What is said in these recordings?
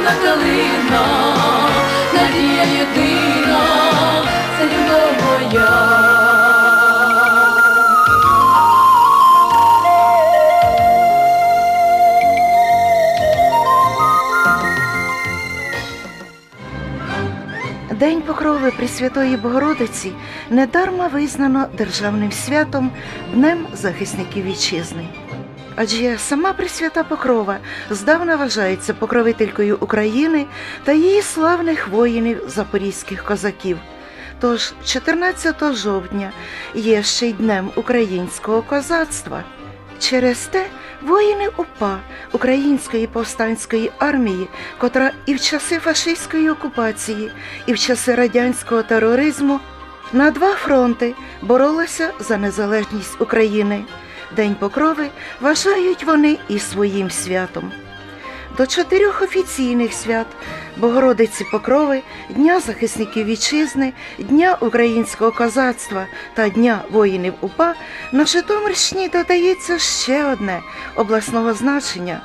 червона калина, надія єдина, це любов моя. День Покрови Пресвятої Богородиці недарма визнано державним святом Днем захисників вітчизни. Адже сама Пресвята Покрова здавна вважається покровителькою України та її славних воїнів запорізьких козаків. Тож 14 жовтня є ще й днем українського козацтва. Через те воїни УПА Української повстанської армії, котра і в часи фашистської окупації, і в часи радянського тероризму на два фронти боролася за незалежність України. День Покрови вважають вони і своїм святом. До чотирьох офіційних свят Богородиці Покрови, Дня захисників вітчизни, Дня українського козацтва та Дня воїнів УПА на Житомирщині додається ще одне обласного значення.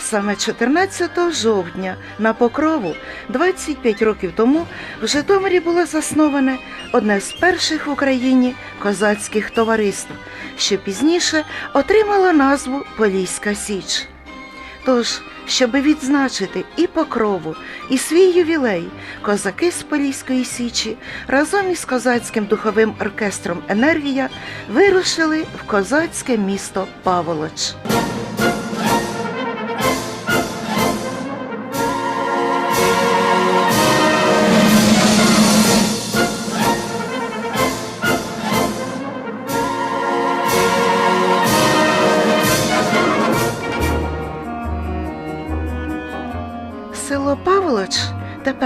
Саме 14 жовтня на Покрову 25 років тому в Житомирі було засноване одне з перших в Україні козацьких товариств, що пізніше отримало назву Поліська Січ. Тож, щоби відзначити і покрову, і свій ювілей, козаки з Поліської Січі разом із козацьким духовим оркестром Енергія вирушили в козацьке місто Паволоч.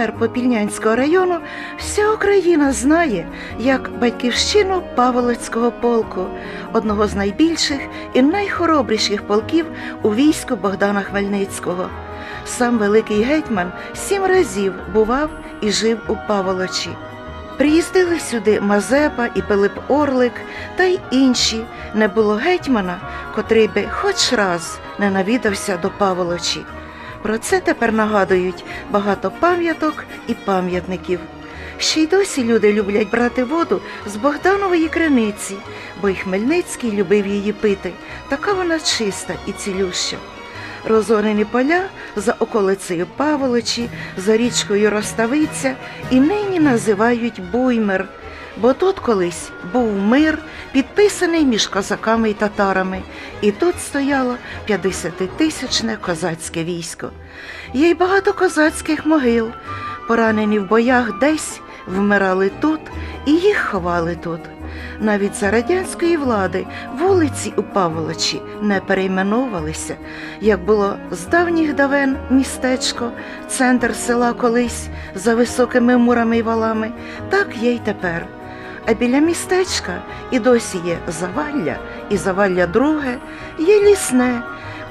Тепер Попільнянського району, вся Україна знає як батьківщину Павлоцького полку, одного з найбільших і найхоробріших полків у війську Богдана Хмельницького. Сам великий гетьман сім разів бував і жив у Паволочі. Приїздили сюди Мазепа і Пилип Орлик та й інші. Не було гетьмана, котрий би хоч раз не навідався до Паволочі. Про це тепер нагадують багато пам'яток і пам'ятників. Ще й досі люди люблять брати воду з Богданової криниці, бо й Хмельницький любив її пити. Така вона чиста і цілюща. Розорені поля за околицею Паволочі, за річкою Роставиця і нині називають Буймир, бо тут колись був мир, підписаний між козаками і татарами, і тут стояло 50-тисячне козацьке військо. Є й багато козацьких могил, поранені в боях десь вмирали тут і їх ховали тут. Навіть за радянської влади вулиці у Павловичі не перейменовувалися, як було з давніх давен містечко, центр села колись за високими мурами й валами, так є й тепер. А біля містечка і досі є завалля, і завалля друге, є лісне,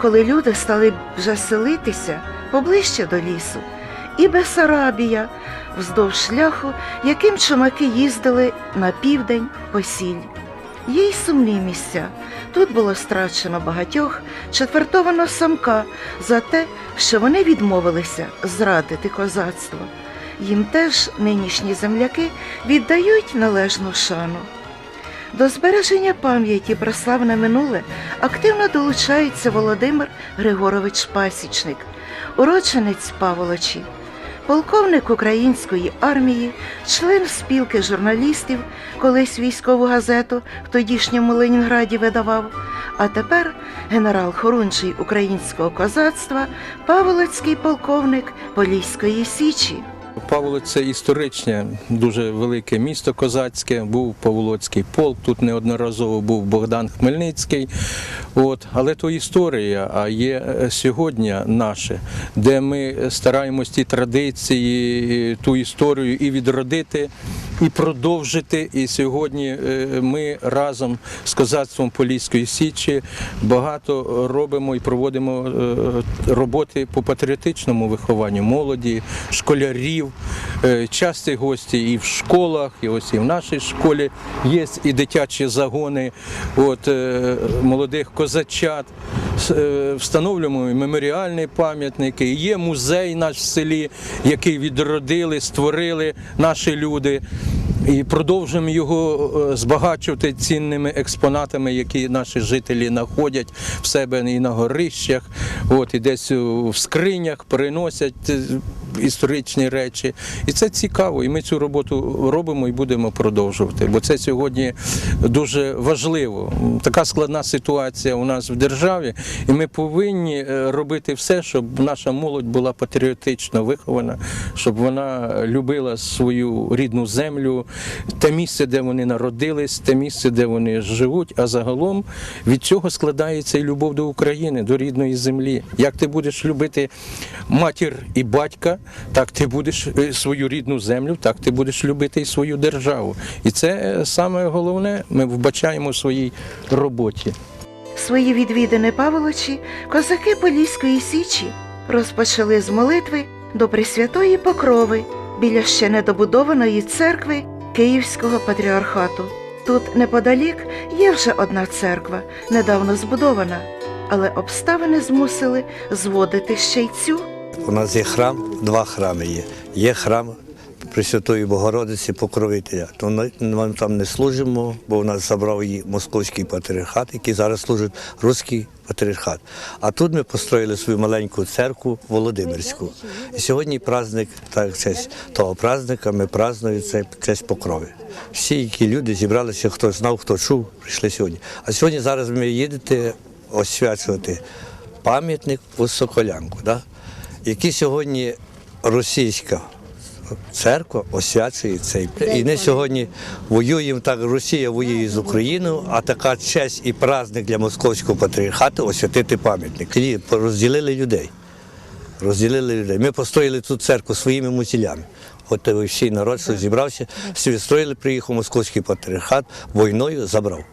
коли люди стали вже селитися поближче до лісу, і Бесарабія, вздовж шляху, яким чумаки їздили на південь по сіль. Є й сумні місця. Тут було страчено багатьох, четвертовано самка за те, що вони відмовилися зрадити козацтво. Їм теж нинішні земляки віддають належну шану. До збереження пам'яті про славне минуле активно долучається Володимир Григорович Пасічник, уродженець Паволочі, полковник української армії, член спілки журналістів, колись військову газету в тодішньому Ленінграді видавав, а тепер генерал Хорунжий українського козацтва, Паволоцький полковник Поліської Січі. Павло це історичне, дуже велике місто козацьке, був Павлоцький полк, тут неодноразово був Богдан Хмельницький. От. Але то історія, а є е, сьогодні наше, де ми стараємось ті традиції, ту історію і відродити, і продовжити. І сьогодні е, ми разом з козацтвом Поліської Січі багато робимо і проводимо е, роботи по патріотичному вихованню молоді, школярів. Е, Часті гості і в школах, і ось і в нашій школі є і дитячі загони от, е, молодих козачат. е, встановлюємо меморіальні пам'ятники. Є музей наш в селі, який відродили, створили наші люди. І продовжуємо його збагачувати цінними експонатами, які наші жителі знаходять в себе і на горищах, от, і десь в скринях переносять е, історичні речі. І це цікаво. І ми цю роботу робимо і будемо продовжувати. Бо це сьогодні дуже важливо. Така складна ситуація у нас в державі, і ми повинні е, робити все, щоб наша молодь була патріотично вихована, щоб вона любила свою рідну землю, те місце, де вони народились, те місце, де вони живуть. А загалом від цього складається і любов до України, до рідної землі. Як ти будеш любити матір і батька, так ти будеш е, свою рідну землю, так ти будеш любити і свою державу. І це е, саме головне, ми вбачаємо в своїй роботі. Свої відвідини Паволочі козаки Поліської Січі розпочали з молитви до Пресвятої Покрови біля ще недобудованої церкви Київського патріархату. Тут неподалік є вже одна церква, недавно збудована, але обставини змусили зводити ще й цю. У нас є храм, два храми є. Є храм Пресвятої Богородиці Покровителя. То ми там не служимо, бо в нас забрав її московський патріархат, який зараз служить руський патріархат. А тут ми построїли свою маленьку церкву Володимирську. І сьогодні праздник, так честь того праздника, ми празднуємо це честь покрови. Всі, які люди зібралися, хто знав, хто чув, прийшли сьогодні. А сьогодні зараз ми їдете освячувати пам'ятник у Соколянку. Да? Які сьогодні російська церква освячує цей. І ми сьогодні воюємо так, Росія воює з Україною, а така честь і праздник для московського патріархату освятити пам'ятник. І розділили людей. Розділили людей. Ми построїли цю церкву своїми мусілями. От всій народ, що зібрався, всі відстроїли, приїхав московський патріархат, війною забрав.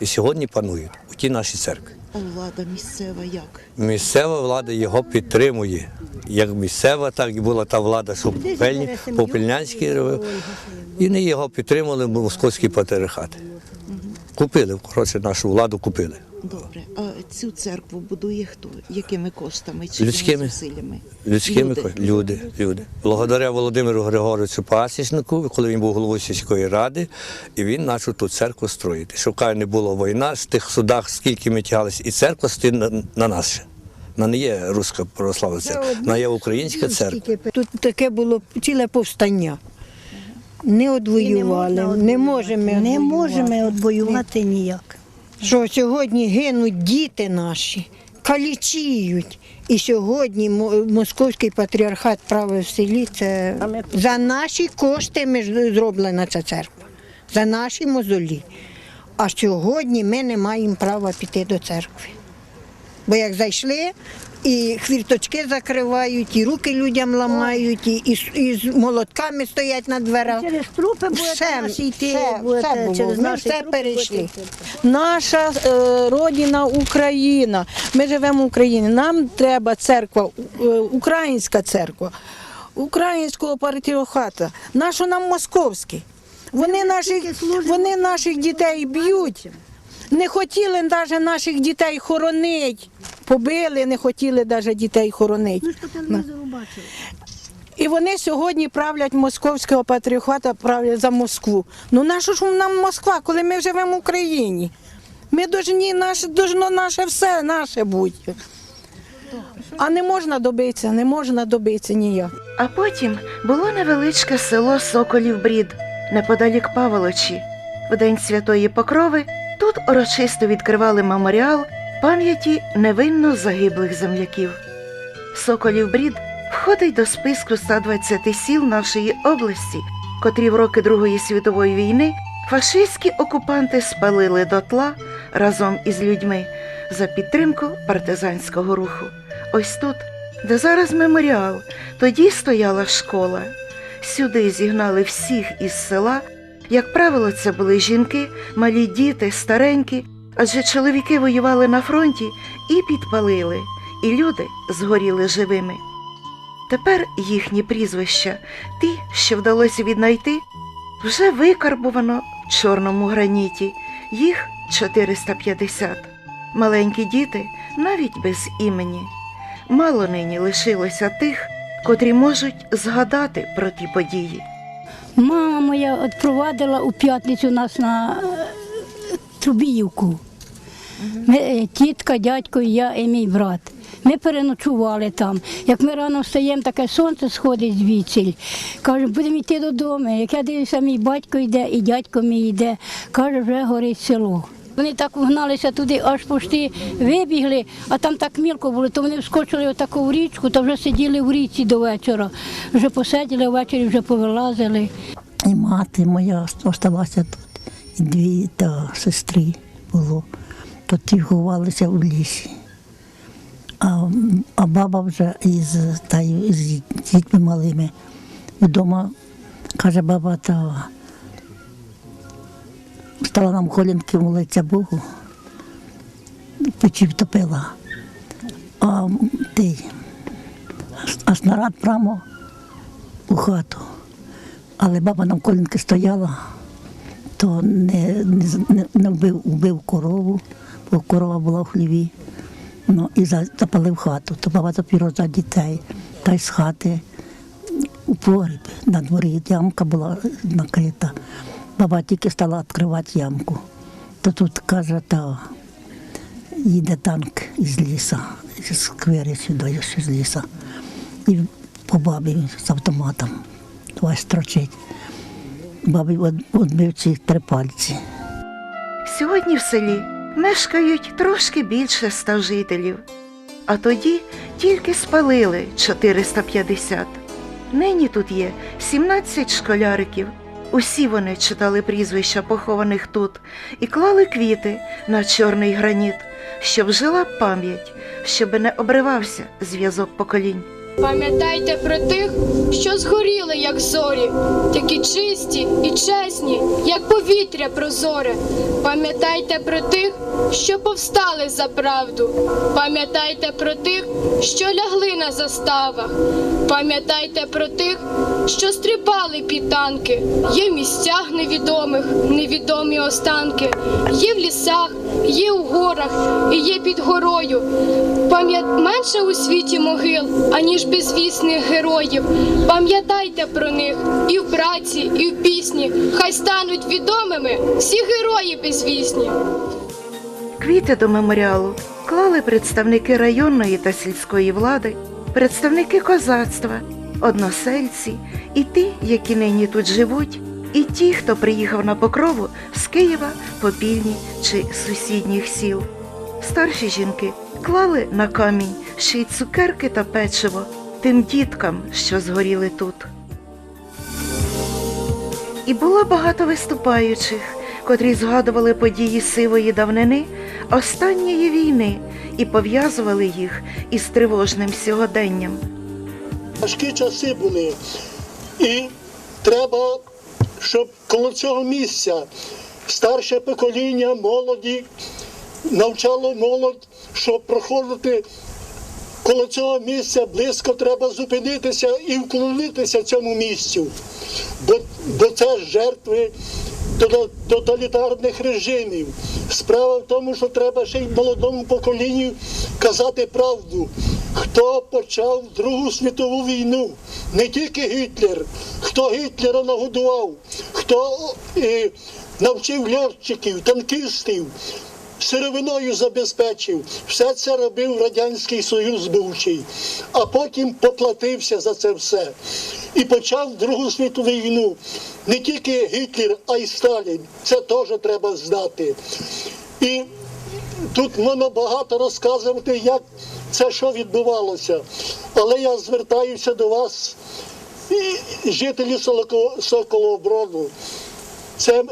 І сьогодні панують у тій нашій церкві. А влада місцева як? Місцева влада його підтримує. Як місцева, так і була та влада, що Попельнянський робив. І не його підтримали московський патріархат. Купили, коротше, нашу владу купили. Добре, а цю церкву будує хто? Якими коштами чи Людськими. зусиллями? Людськими Люди. люди. люди, люди. Благодаря Володимиру Григоровичу Пасічнику, коли він був головою сільської ради, і він почав ту церкву строїти. Щоб не було війна, з тих судах, скільки ми тягалися, і церква стоїть на, на нас ще. Вона не є руська православна церква, вона є українська церква. Тут таке було ціле повстання. Не одвоювали, не можемо. Не одвоювати. можемо відвоювати ніяк. Що сьогодні гинуть діти наші, калічіють. І сьогодні московський патріархат правив в селі. Це за наші кошти ми зроблена ця церква, за наші мозолі. А сьогодні ми не маємо права піти до церкви. Бо як зайшли, і хвірточки закривають, і руки людям ламають, і, і, з- і з молотками стоять на дверах. Через трупи будете Все, наші йти, все, будете все було. через Ми наші все трупи перейшли. будете йти. Наша е, родина Україна. Ми живемо в Україні. Нам треба церква, е, українська церква, українського патріархата. Нащо нам московський? Вони наших, вони наших дітей б'ють. Не хотіли навіть наших дітей хоронити. Побили, не хотіли навіть дітей хоронити. Ну. І вони сьогодні правлять московського патріархата, правлять за Москву. Ну нащо ж нам Москва, коли ми живемо в Україні? Ми должні наше, должно наше все наше бути. А не можна добитися, не можна добитися ніяк. А потім було невеличке село Соколів Брід, неподалік Паволочі. В день Святої Покрови тут урочисто відкривали меморіал пам'яті невинно загиблих земляків. Соколів Брід входить до списку 120 сіл нашої області, котрі в роки Другої світової війни фашистські окупанти спалили дотла разом із людьми за підтримку партизанського руху. Ось тут, де зараз меморіал, тоді стояла школа. Сюди зігнали всіх із села. Як правило, це були жінки, малі діти, старенькі, адже чоловіки воювали на фронті і підпалили, і люди згоріли живими. Тепер їхні прізвища, ті, що вдалося віднайти, вже викарбувано в чорному граніті, їх 450. Маленькі діти навіть без імені. Мало нині лишилося тих, котрі можуть згадати про ті події. Мама моя відпровадила у п'ятницю нас на е, Трубіївку. Ми, е, тітка, дядько, я і мій брат. Ми переночували там. Як ми рано встаємо, таке сонце сходить звідси. Кажемо, будемо йти додому. Як я дивлюся, мій батько йде і дядько мій йде. Каже, вже горить село. Вони так вгналися туди, аж пошти вибігли, а там так мілко було, то вони вскочили отаку в річку, то вже сиділи в річці до вечора. Вже посиділи ввечері, вже повилазили. І мати моя залишилася тут, і дві та сестри було. То ті ховалися в лісі. А, а баба вже із, та, з дітьми малими вдома, каже, баба, та стала нам колінки молиться Богу, печі втопила. А ти, а снаряд прямо у хату. Але баба на колінки стояла, то не, не, не, вбив, вбив корову, корова була в хліві. Ну, і запалив хату. То баба тепер за дітей. Та й з хати у погріб на дворі ямка була накрита. Баба тільки стала відкривати ямку. То тут каже, та їде танк із ліса, з сквери сюди, з ліса. І по бабі з автоматом. Ось строчить. Бабі відбив ці три пальці. Сьогодні в селі мешкають трошки більше ста жителів, а тоді тільки спалили 450. Нині тут є 17 школяриків. Усі вони читали прізвища похованих тут і клали квіти на чорний граніт, щоб жила пам'ять, щоб не обривався зв'язок поколінь. Пам'ятайте про тих, що згоріли, як зорі, такі чисті і чесні, як повітря прозоре. Пам'ятайте про тих, що повстали за правду. Пам'ятайте про тих, що лягли на заставах. Пам'ятайте про тих, що стрибали під танки. Є в місцях невідомих, невідомі останки. Є в лісах, є у горах і є під горою. Пам'ят менше у світі могил, аніж безвісних героїв. Пам'ятайте про них і в праці, і в пісні. Хай стануть відомими всі герої безвісні. Квіти до меморіалу клали представники районної та сільської влади, представники козацтва, односельці і ті, які нині тут живуть, і ті, хто приїхав на покрову з Києва, Попільні чи сусідніх сіл. Старші жінки клали на камінь ще й цукерки та печиво тим діткам, що згоріли тут. І було багато виступаючих, котрі згадували події сивої давнини останньої війни і пов'язували їх із тривожним сьогоденням. Важкі часи були. І треба, щоб коло цього місця старше покоління молоді навчало молодь, щоб проходити коло цього місця близько треба зупинитися і вклонитися цьому місцю. Бо, бо це жертви тоталітарних режимів. Справа в тому, що треба ще й молодому поколінню казати правду. Хто почав Другу світову війну? Не тільки Гітлер, хто Гітлера нагодував, хто е, навчив льотчиків, танкістів, сировиною забезпечив. Все це робив Радянський Союз бувший, а потім поплатився за це все. І почав Другу світову війну. Не тільки Гітлер, а й Сталін. Це теж треба знати. І тут можна багато розказувати, як це що відбувалося. Але я звертаюся до вас, жителі Соколового Це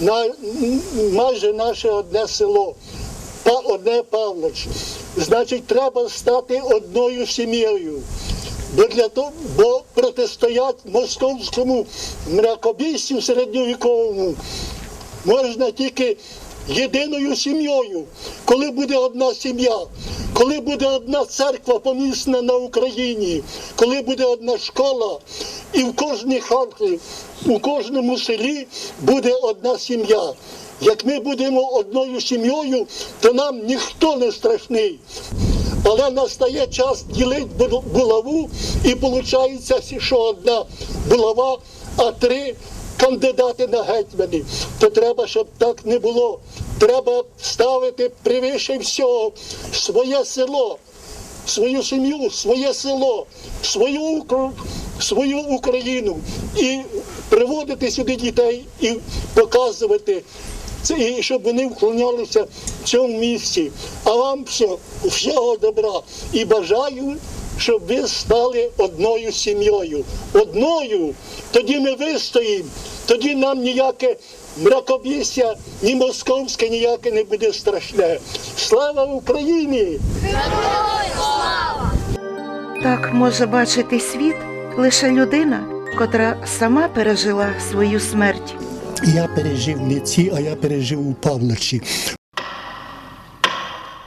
на, майже наше одне село, одне Павлоч. Значить, треба стати одною сім'єю. Бо для того, бо протистоять московському мракобійству середньовіковому можна тільки єдиною сім'єю, коли буде одна сім'я, коли буде одна церква помісна на Україні, коли буде одна школа, і в кожній хаті, у кожному селі буде одна сім'я. Як ми будемо одною сім'єю, то нам ніхто не страшний. Але настає час ділити булаву, і виходить, що одна булава, а три кандидати на гетьмани. То треба, щоб так не було. Треба ставити превише всього своє село свою сім'ю, своє село, свою, свою Україну і приводити сюди дітей і показувати і щоб вони вклонялися в цьому місці. А вам все, всього добра і бажаю, щоб ви стали одною сім'єю. Одною, тоді ми вистоїмо, тоді нам ніяке мракобісся, ні московське ніяке не буде страшне. Слава Україні! Так може бачити світ лише людина, котра сама пережила свою смерть. Я пережив не ці, а я пережив у Павловичі.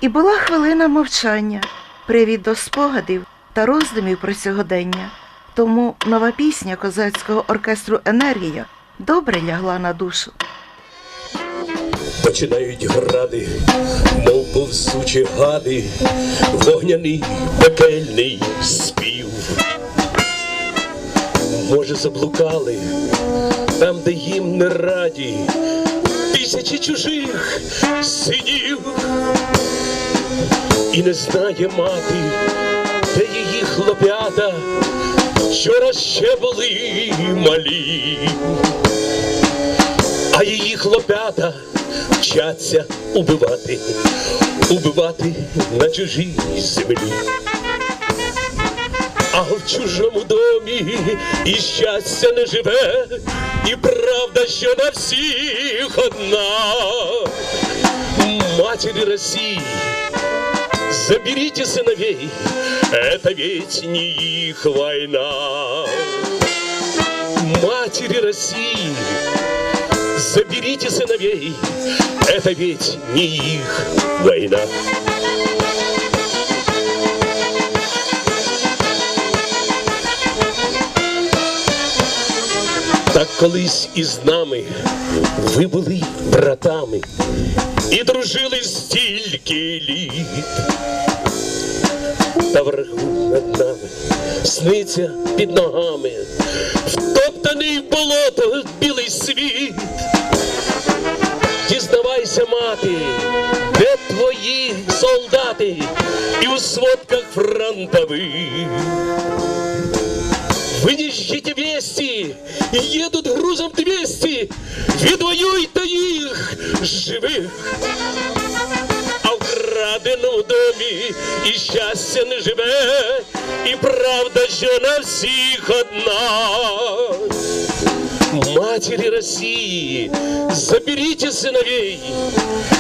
І була хвилина мовчання, привід до спогадів та роздумів про сьогодення. Тому нова пісня козацького оркестру Енергія добре лягла на душу. Починають гради, мов повзучі гади, вогняний пекельний спів. Може, заблукали там, де їм не раді, тисячі чужих синів, і не знає мати, хлоп'ята, вчора ще були малі а її хлопята вчаться убивати, убивати на чужій землі. А в чужому домі і щастя не живе, і правда, що на всіх одна. Матери Росії, заберите сыновей, это ведь не их война. Матери России, Заберите сыновей, это ведь не их война. Так колись із нами ви були братами і дружили стільки літ. Та вверху над нами сниться під ногами, втоптаний в болото білий світ. Дізнавайся, мати, де твої солдати і у сводках фронтових. Вынесите вести, едут грузом 200, відвоюйте їх живих. А в краденому домі і щастя не живе, і правда, що на всіх одна. Матери России, заберите сыновей,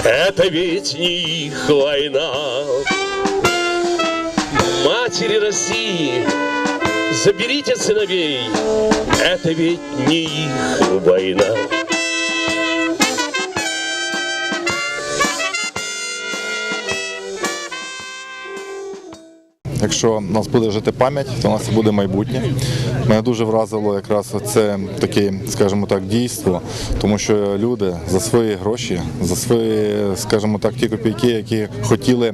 это ведь не их война. Матери России, заберите сыновей, это ведь не их война. Якщо в нас буде жити пам'ять, то у нас буде майбутнє. Мене дуже вразило якраз це таке, скажімо так, дійство, тому що люди за свої гроші, за свої, скажімо так, ті копійки, які хотіли,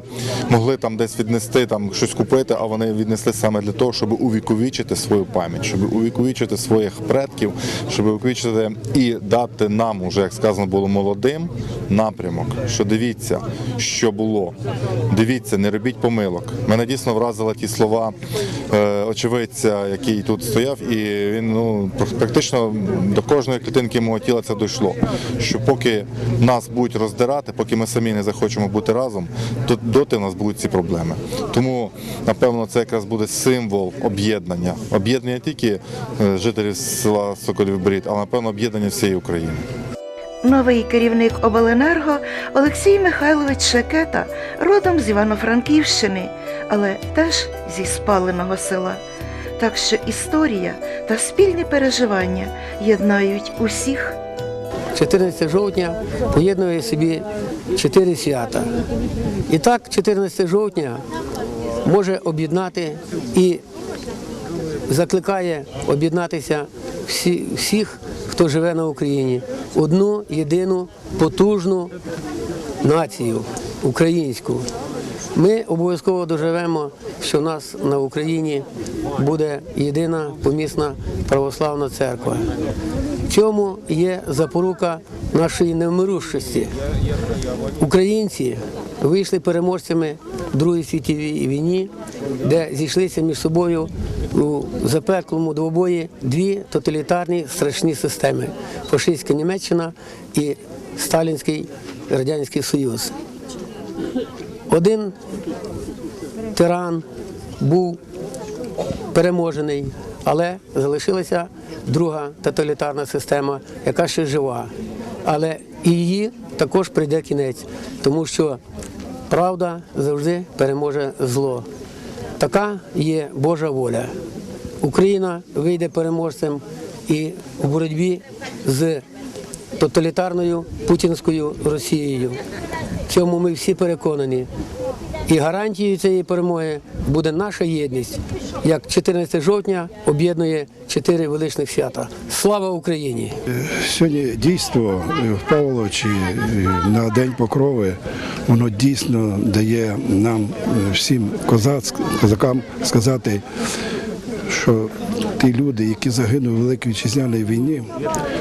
могли там десь віднести, там щось купити, а вони віднесли саме для того, щоб увіковічити свою пам'ять, щоб увіковічити своїх предків, щоб увіковічити і дати нам, уже як сказано було молодим, напрямок. Що дивіться, що було. Дивіться, не робіть помилок. Мене дійсно вразили ті слова е, очевидця, який тут стояв, і він ну практично до кожної клітинки мого тіла це дійшло. Що поки нас будуть роздирати, поки ми самі не захочемо бути разом, то доти в нас будуть ці проблеми. Тому напевно це якраз буде символ об'єднання. Об'єднання тільки е, жителів села Соколів Брід, але напевно об'єднання всієї України. Новий керівник обленерго Олексій Михайлович Шекета родом з Івано-Франківщини, але теж зі спаленого села. Так що історія та спільні переживання єднають усіх. 14 жовтня поєднує собі чотири свята. І так 14 жовтня може об'єднати і закликає об'єднатися всі, всіх, хто живе на Україні, одну єдину потужну націю українську. Ми обов'язково доживемо, що в нас на Україні буде єдина помісна православна церква. В цьому є запорука нашої невмирущості. Українці вийшли переможцями в Другій світовій війні, де зійшлися між собою у запеклому двобої дві тоталітарні страшні системи фашистська Німеччина і Сталінський Радянський Союз. Один тиран був переможений, але залишилася друга тоталітарна система, яка ще жива. Але і її також прийде кінець, тому що правда завжди переможе зло. Така є Божа воля. Україна вийде переможцем і в боротьбі з тоталітарною путінською Росією. В цьому ми всі переконані. І гарантією цієї перемоги буде наша єдність, як 14 жовтня об'єднує чотири величних свята. Слава Україні! Сьогодні дійство е, в Павловичі е, на День Покрови, воно дійсно дає нам е, всім козацьк- козакам сказати, що ті люди, які загинули в Великій Вітчизняній війні,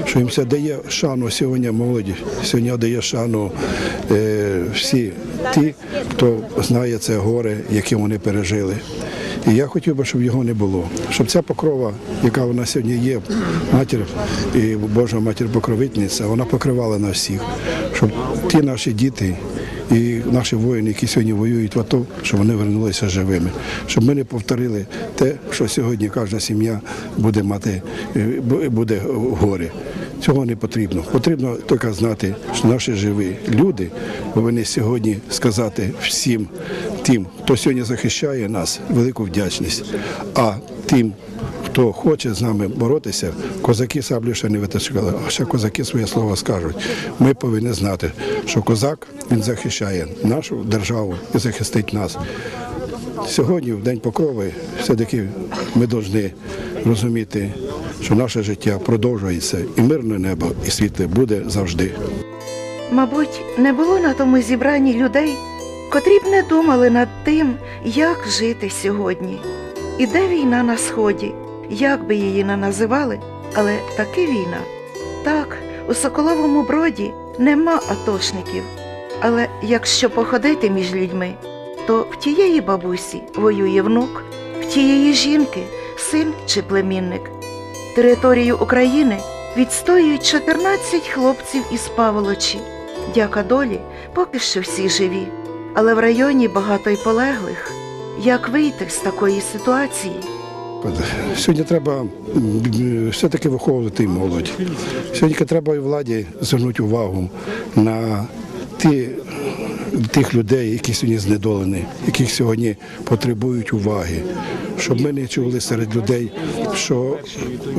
що їм це дає шану сьогодні молоді, сьогодні дає шану е, всі ті, хто знає це горе, яке вони пережили. І я хотів би, щоб його не було, щоб ця покрова, яка вона сьогодні є, матір і Божа матір покровительниця, вона покривала нас всіх, щоб ті наші діти і наші воїни, які сьогодні воюють в АТО, щоб вони вернулися живими, щоб ми не повторили те, що сьогодні кожна сім'я буде мати, е, буде в горі. Цього не потрібно. Потрібно тільки знати, що наші живі люди повинні сьогодні сказати всім тим, хто сьогодні захищає нас, велику вдячність. А тим, хто хоче з нами боротися, козаки саблю ще не витискали, а ще козаки своє слово скажуть. Ми повинні знати, що козак він захищає нашу державу і захистить нас. Сьогодні, в День Покрови, все-таки ми повинні розуміти, що наше життя продовжується, і мирне небо, і світле буде завжди. Мабуть, не було на тому зібранні людей, котрі б не думали над тим, як жити сьогодні. Іде війна на сході, як би її не називали, але таки війна. Так, у Соколовому броді нема атошників. Але якщо походити між людьми, то в тієї бабусі воює внук, в тієї жінки син чи племінник. Територію України відстоюють 14 хлопців із Паволочі. Дяка долі, поки що всі живі. Але в районі багато й полеглих. Як вийти з такої ситуації? Сьогодні треба все-таки виховувати молодь. Сьогодні треба і владі звернути увагу на ті, тих людей, які сьогодні знедолені, яких сьогодні потребують уваги. Щоб ми не чули серед людей, що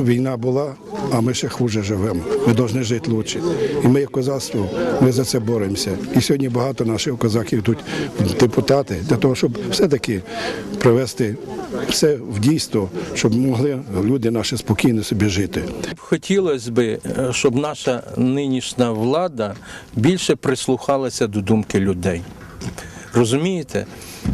війна була, а ми ще хуже живемо. Ми повинні жити краще. І ми, як козацтво, ми за це боремося. І сьогодні багато наших козаків тут депутати для того, щоб все-таки привести все в дійство, щоб могли люди наші спокійно собі жити. Хотілося б, щоб наша нинішня влада більше прислухалася до думки людей. Розумієте?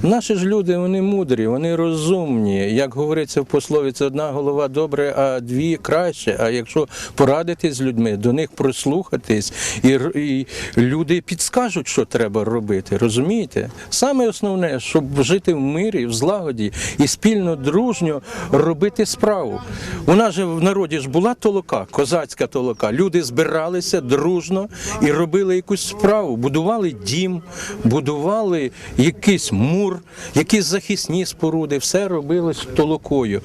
Наші ж люди вони мудрі, вони розумні. Як говориться в пословиці, одна голова добре, а дві краще. А якщо порадитись з людьми, до них прислухатись, і, і люди підскажуть, що треба робити. Розумієте? Саме основне, щоб жити в мирі, в злагоді і спільно, дружньо робити справу. У нас же в народі ж була толока, козацька толока. Люди збиралися дружно і робили якусь справу, будували дім, будували якийсь мур, якісь захисні споруди, все робилось толокою.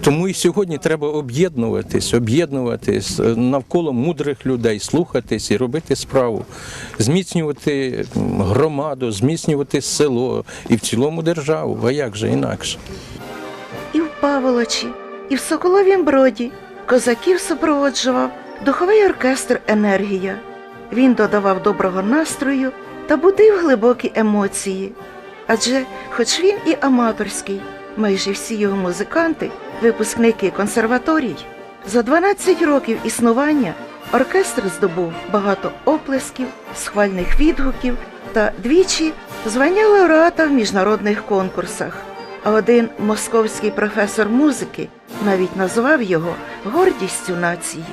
Тому і сьогодні треба об'єднуватись, об'єднуватись е, навколо мудрих людей, слухатись і робити справу, зміцнювати громаду, зміцнювати село і в цілому державу. А як же інакше? І в Паволочі, і в Соколовім броді козаків супроводжував духовий оркестр Енергія. Він додавав доброго настрою та будив глибокі емоції. Адже, хоч він і аматорський, майже всі його музиканти, випускники консерваторій, За 12 років існування оркестр здобув багато оплесків, схвальних відгуків та двічі звання лауреата в міжнародних конкурсах. А один московський професор музики навіть назвав його гордістю нації.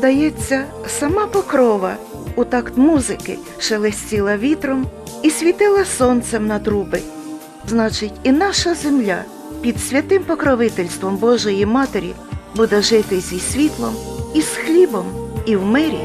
Здається, сама покрова у такт музики шелестіла вітром і світила сонцем на труби. Значить, і наша земля під святим покровительством Божої Матері буде жити зі світлом, і з хлібом, і в мирі.